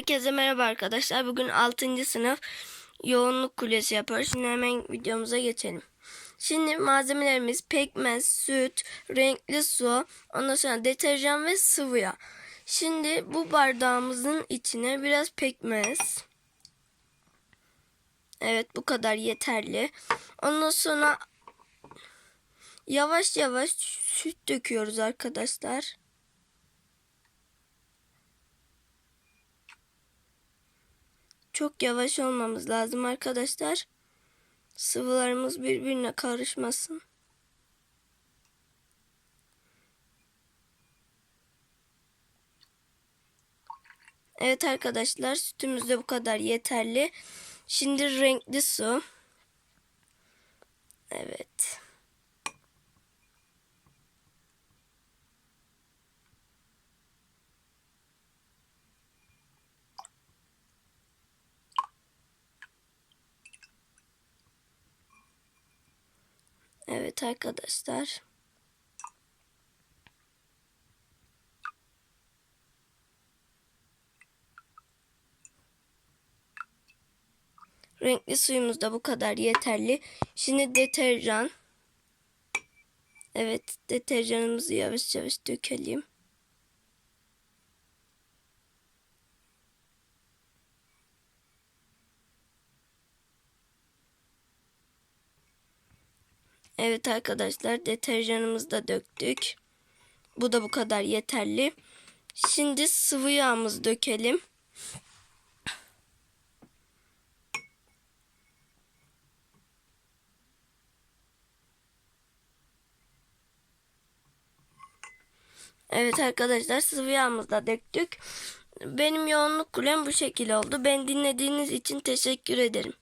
Herkese merhaba arkadaşlar. Bugün 6. sınıf yoğunluk kulesi yapıyoruz. Şimdi hemen videomuza geçelim. Şimdi malzemelerimiz pekmez, süt, renkli su, ondan sonra deterjan ve sıvı yağ. Şimdi bu bardağımızın içine biraz pekmez. Evet bu kadar yeterli. Ondan sonra yavaş yavaş süt döküyoruz arkadaşlar. Çok yavaş olmamız lazım arkadaşlar. Sıvılarımız birbirine karışmasın. Evet arkadaşlar sütümüz de bu kadar yeterli. Şimdi renkli su. Evet. Evet arkadaşlar. Renkli suyumuz da bu kadar yeterli. Şimdi deterjan. Evet deterjanımızı yavaş yavaş dökelim. Evet arkadaşlar deterjanımızı da döktük. Bu da bu kadar yeterli. Şimdi sıvı yağımızı dökelim. Evet arkadaşlar sıvı yağımızı da döktük. Benim yoğunluk kulem bu şekilde oldu. Ben dinlediğiniz için teşekkür ederim.